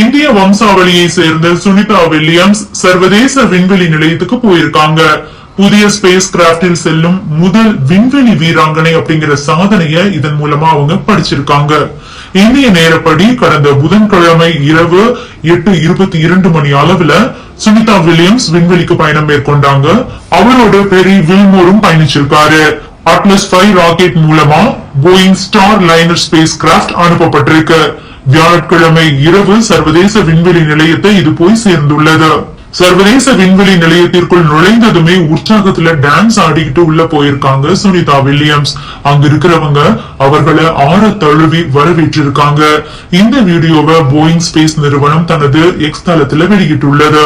இந்திய வம்சாவளியை சேர்ந்த சுனிதா வில்லியம்ஸ் சர்வதேச விண்வெளி நிலையத்துக்கு போயிருக்காங்க. புதிய ஸ்பேஸ் கிராப்டில் செல்லும் முதல் விண்வெளி வீராங்கனை அப்படிங்கிற சாதனைய இதன் மூலமா அவங்க படிச்சிருக்காங்க. இந்திய நேரப்படி கடந்த புதன்கிழமை இரவு எட்டு இருபத்தி இரண்டு மணி அளவுல சுனிதா வில்லியம்ஸ் விண்வெளிக்கு பயணம் மேற்கொண்டாங்க. அவரோட பெரி வில்மோரும் பயணிச்சிருக்காரு. அட்லஸ் ஃபைவ் ராக்கெட் மூலமா Boeing Starliner spacecraft அனுப்பப்பட்டிருக்கு. வியாழக்கிழமை இரவு சர்வதேச விண்வெளி நிலையத்தை இது போய் சேர்ந்துள்ளது. சர்வதேச விண்வெளி நிலையத்திற்குள் நுழைந்ததுமே உற்சாகத்துல டான்ஸ் ஆடிக்கிட்டு உள்ள போயிருக்காங்க சுனிதா வில்லியம்ஸ். அங்க இருக்கிறவங்க அவர்களை ஆற தழுவி வரவேற்றிருக்காங்க. இந்த வீடியோவை போயிங் ஸ்பேஸ் நிறுவனம் தனது எக்ஸ் தளத்துல வெளியிட்டுள்ளது.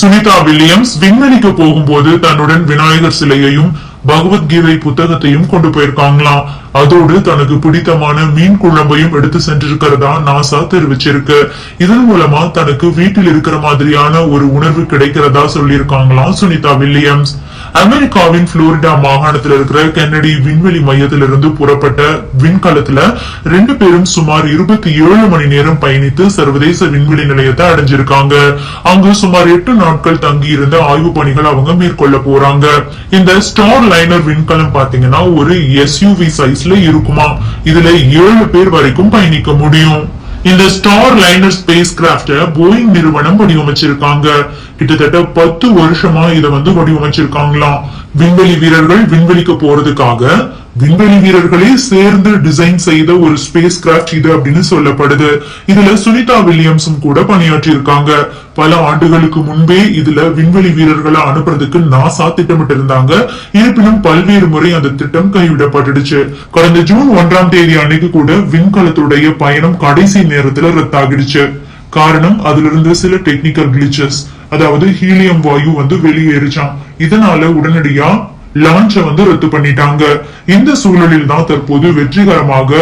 சுனிதா வில்லியம்ஸ் விண்வெளிக்கு போகும்போது தன்னுடன் விநாயகர் சிலையையும் பகவத்கீதை புத்தகத்தையும் கொண்டு போயிருக்காங்களாம் அதோடு தனக்கு பிடித்தமான மீன் குழம்பையும் எடுத்து சென்றிருக்கிறதா நாசா தெரிவிச்சிருக்கு. இதன் மூலமா தனக்கு வீட்டில் இருக்கிற மாதிரியான ஒரு உணர்வு கிடைக்கிறதா சொல்லியிருக்காங்களாம் சுனிதா வில்லியம்ஸ். அமெரிக்காவின் புளோரிடா மாகாணத்தில் இருக்கிற கென்னடி விண்வெளி மையத்திலிருந்து புறப்பட்ட விண்கலத்துல ரெண்டு பேரும் சுமார் இருபத்தி ஏழு மணி நேரம் பயணித்து சர்வதேச விண்வெளி நிலையத்தை அடைஞ்சிருக்காங்க. அங்கு சுமார் எட்டு நாட்கள் தங்கி இருந்த ஆய்வு பணிகள் அவங்க மேற்கொள்ள போறாங்க. இந்த ஸ்டார் லைனர் விண்கலம் பாத்தீங்கன்னா ஒரு எஸ்யூவி சைஸ்ல இருக்குமா? இதுல ஏழு பேர் வரைக்கும் பயணிக்க முடியும். இந்த Starliner spacecraft Boeing நிறுவனம் வடிவமைச்சிருக்காங்க. கிட்டத்தட்ட பத்து வருஷமா இத வந்து வடிவமைச்சிருக்காங்களாம். விண்வெளி வீரர்கள் விண்வெளிக்கு போறதுக்காக விண்வெளி வீரர்களே சேர்ந்து டிசைன் செய்த ஒரு ஸ்பேஸ் கிராஃப்ட் இது அப்படின்னு சொல்லப்படுது. இதுல சுனிதா வில்லியம்ஸும் கூட பணியாற்றி இருக்காங்க பல ஆண்டுகளுக்கு முன்பே இதுல விண்வெளி வீரர்களை அனுப்புறதுக்கு நாசா திட்டமிட்டு இருந்தாங்க இருப்பினும் பல்வேறு முறை அந்த திட்டம் கைவிடப்பட்டுடுச்சு. கடந்த ஜூன் ஒன்றாம் தேதி அன்னைக்கு கூட விண்கலத்துடைய பயணம் கடைசி நேரத்துல ரத்தாகிடுச்சு. காரணம் அதுல இருந்த சில டெக்னிக்கல் கிளிச்சஸ் அதாவது ஹீலியம் வாயு வந்து வெளியேறிச்சான் இதனால உடனடியா லான்ச்ச வந்து ரத்து பண்ணிட்டாங்க. இந்த சூழலில் தான் தற்போது வெற்றிகரமாக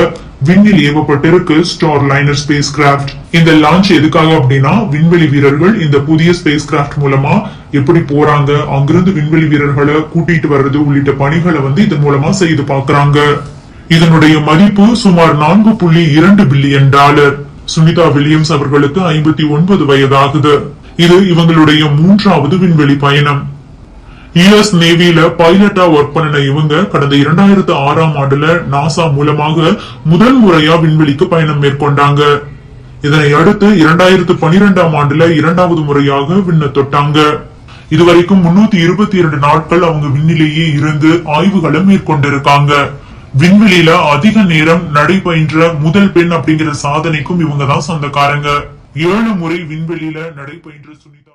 விண்ணில் ஏவப்பட்டிருக்கு ஸ்டார் லைனர் ஸ்பேஸ் கிராஃப்ட் இந்த லான்ச் எதுக்காக அப்படின்னா விண்வெளி வீரர்கள் இந்த புதிய ஸ்பேஸ் கிராஃப்ட் மூலமா எப்படி போறாங்க? அங்கிருந்து விண்வெளி வீரர்களை கூட்டிட்டு வர்றது உள்ளிட்ட பணிகளை வந்து இதன் மூலமா செய்து பாக்குறாங்க இதனுடைய மதிப்பு சுமார் நான்கு புள்ளி இரண்டு பில்லியன் டாலர். சுனிதா வில்லியம்ஸ் அவர்களுக்கு ஐம்பத்தி ஒன்பது வயதாகுது. இது இவங்களுடைய மூன்றாவது விண்வெளி பயணம். யுஎஸ் நேவியில பைலட்டா ஒர்க் பண்ணின இவங்க கடந்த இரண்டாயிரத்து ஆறாம் ஆண்டுல நாசா மூலமாக முதல் முறையா விண்வெளிக்கு பயணம் மேற்கொண்டாங்க. இதனை அடுத்து இரண்டாயிரத்து பனிரெண்டாம் ஆண்டுல இரண்டாவது முறையாக விண்ண தொட்டாங்க. இதுவரைக்கும் முன்னூத்தி இருபத்தி இரண்டு நாட்கள் அவங்க விண்ணிலேயே இருந்து ஆய்வுகளை மேற்கொண்டிருக்காங்க. விண்வெளியில அதிக நேரம் நடைபயின்ற முதல் பெண் அப்படிங்கிற சாதனைக்கும் இவங்க தான் சொந்தக்காரங்க. ஏழு முறை விண்வெளியில நடைபயின்ற சுனிதா